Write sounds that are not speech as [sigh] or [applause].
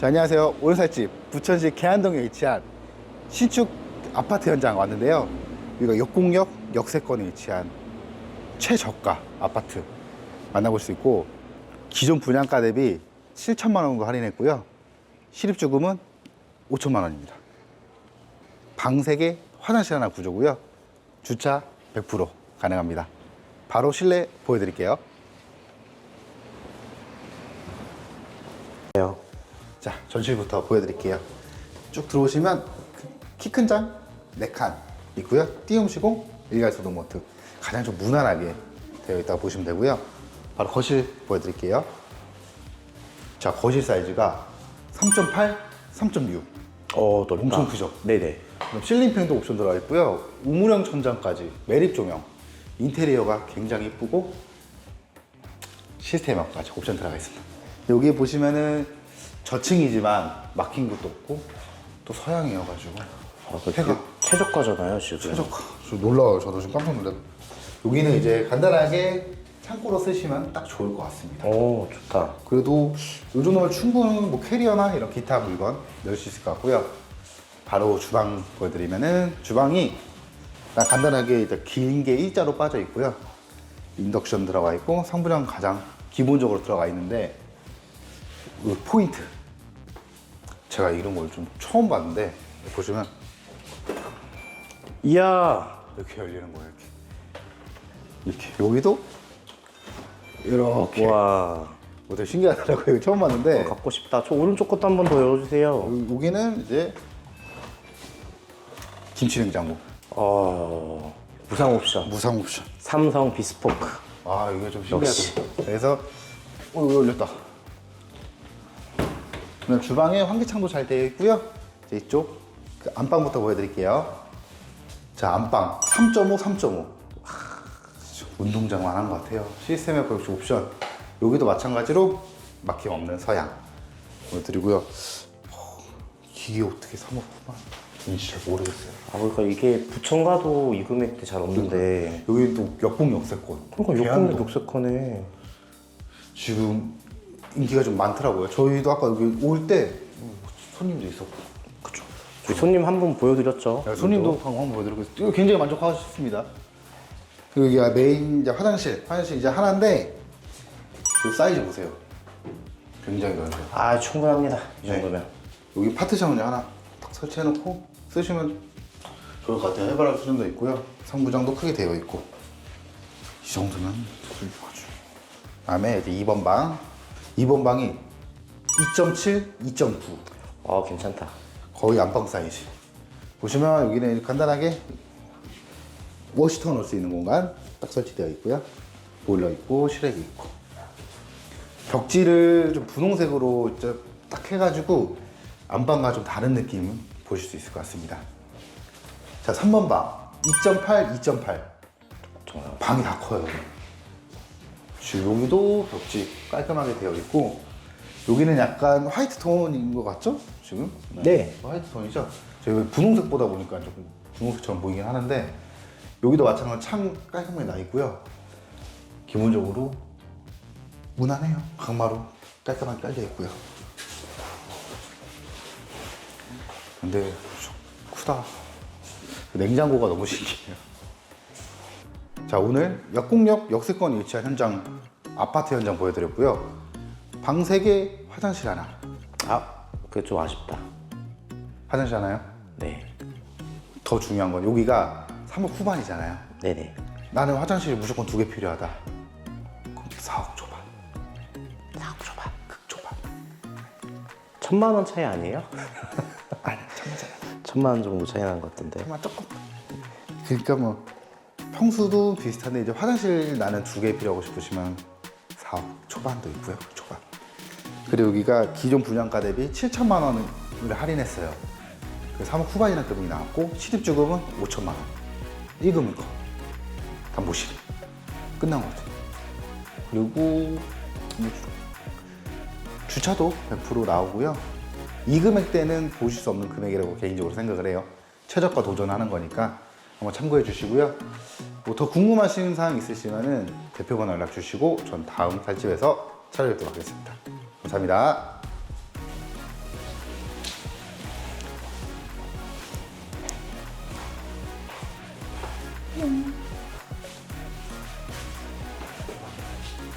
자, 안녕하세요. 오늘 살집 부천시 계안동에 위치한 신축 아파트 현장 왔는데요. 여기가 역공역 역세권에 위치한 최저가 아파트 만나볼 수 있고 기존 분양가 대비 7천만 원 정도 할인했고요. 실입주금은 5천만 원입니다. 방 3개, 화장실 하나 구조고요. 주차 100% 가능합니다. 바로 실내 보여드릴게요. 자, 전실부터 보여드릴게요. 쭉 들어오시면 키 큰 장 4칸 있고요. 띄움 시공, 일괄 소도모트 가장 좀 무난하게 되어 있다고 보시면 되고요. 바로 거실 보여드릴게요. 자, 거실 사이즈가 3.8, 3.6 어, 넓다. 엄청 크죠? 네네. 그럼 실링팬도 옵션 들어가 있고요. 우물형 천장까지 매립 조명, 인테리어가 굉장히 이쁘고 시스템업까지 옵션 들어가 있습니다. 여기 보시면은 저층이지만 막힌 곳도 없고 또 서양이어가지고 아, 그 해가. 최저가잖아요, 지금. 최적화. 저 놀라워요. 저도 지금 깜짝 놀랐어요. 여기는 이제 간단하게 창고로 쓰시면 딱 좋을 것 같습니다. 오, 좋다. 그래도 이 정도면 충분히 뭐 캐리어나 이런 기타 물건 넣을 수 있을 것 같고요. 바로 주방 보여드리면은 주방이 딱 간단하게 일단 긴게 일자로 빠져 있고요. 인덕션 들어가 있고 상부장 가장 기본적으로 들어가 있는데 이 포인트 제가 이런 걸 좀 처음 봤는데 보시면 이야. 이렇게 열리는 거예요. 이렇게 이렇게 여기도 이렇게 와. 뭐 되게 신기하더라고요. 이거 처음 봤는데 갖고 싶다. 저 오른쪽 것도 한 번 더 열어주세요. 요- 여기는 이제 김치냉장고 어, 무상 옵션. 무상 옵션 삼성 비스포크. 아 이거 좀 역시. 신기하다 그래서 어 이거 열렸다 그다음 주방에 환기창도 잘 되어 있고요. 이제 이쪽 그 안방부터 보여드릴게요. 자 안방. 3.5 3.5 운동장 만 한 것 같아요. 시스템의 역시 옵션. 여기도 마찬가지로 막힘 없는 서양. 보여드리고요. 어, 이게 어떻게 3억 후반 진짜 잘 모르겠어요. 아, 그러니까 이게 부천 가도 이 금액대 잘 없는데. 여기 또 역봉 역세권. 그러니까. 욕심도 녹색하네. 지금 인기가 좀 많더라고요. 저희도 아까 여기 올 때 손님도 있었고. 그쵸. 저희 손님 한 분 보여드렸죠. 네, 손님도 방금 한번 보여드리고 굉장히 만족하셨습니다. 그리고 여기가 메인 이제 화장실, 화장실 이제 하나인데 그 사이즈 보세요. 굉장히 넓어요. 아, 충분합니다. 이 정도면. 여기 파티션 이제 하나 딱 설치해놓고 쓰시면 좋을 것 같아요. 해바라기 수준도 있고요. 상부장도 크게 되어 있고 이 정도면 훌륭하죠. 다음에 이제 2번 방. 2번 방이 2.7, 2.9 아, 괜찮다. 거의 안방 사이즈. 보시면 여기는 간단하게 워시터 넣을 수 있는 공간 딱 설치되어 있고요. 보일러 있고 실외기 있고. 벽지를 좀 분홍색으로 딱 해가지고 안방과 좀 다른 느낌 보실 수 있을 것 같습니다. 자, 3번 방. 2.8, 2.8. 정말. 방이 다 커요. 여기도 벽지 깔끔하게 되어 있고 여기는 약간 화이트 톤인 것 같죠? 지금? 네. 화이트 톤이죠? 저희 분홍색 보다 보니까 조금 분홍색처럼 보이긴 하는데 여기도 마찬가지로 창 깔끔하게 나 있고요. 기본적으로 무난해요. 강마루 깔끔하게 깔려 있고요. 근데 좀 크다. 그 냉장고가 너무 신기해요. 자 오늘 역공역 역세권에 위치한 현장 아파트 현장 보여드렸고요 방 3개 화장실 하나 아, 그게 좀 아쉽다. 화장실 하나요? 네. 더 중요한 건 여기가 3억 후반이잖아요 네네. 나는 화장실이 무조건 두 개 필요하다 그럼 4억 초반 4억 줘봐. 극초반 천만 원 차이 아니에요? [laughs] 아니 천만 원 정도 차이 나는 것 같은데. 정말 조금 그러니까 뭐 평수도 비슷한데 이제 화장실 나는 두 개 필요하고 싶으시면 4억 초반도 있고요 초반. 그리고 여기가 기존 분양가 대비 7천만 원을 할인했어요. 그래서 3억 후반이라는 금액이 나왔고 시립주금은 5천만 원. 1금은 거. 담보실 끝난 것 같아요. 그리고 주차도 100% 나오고요. 이 금액대는 보실 수 없는 금액이라고 개인적으로 생각을 해요. 최저가 도전하는 거니까 한번 참고해 주시고요 뭐 더 궁금하신 사항 있으시면은 대표 번호 연락 주시고 전 다음 칼집에서 찾아뵙도록 하겠습니다. 감사합니다. 음.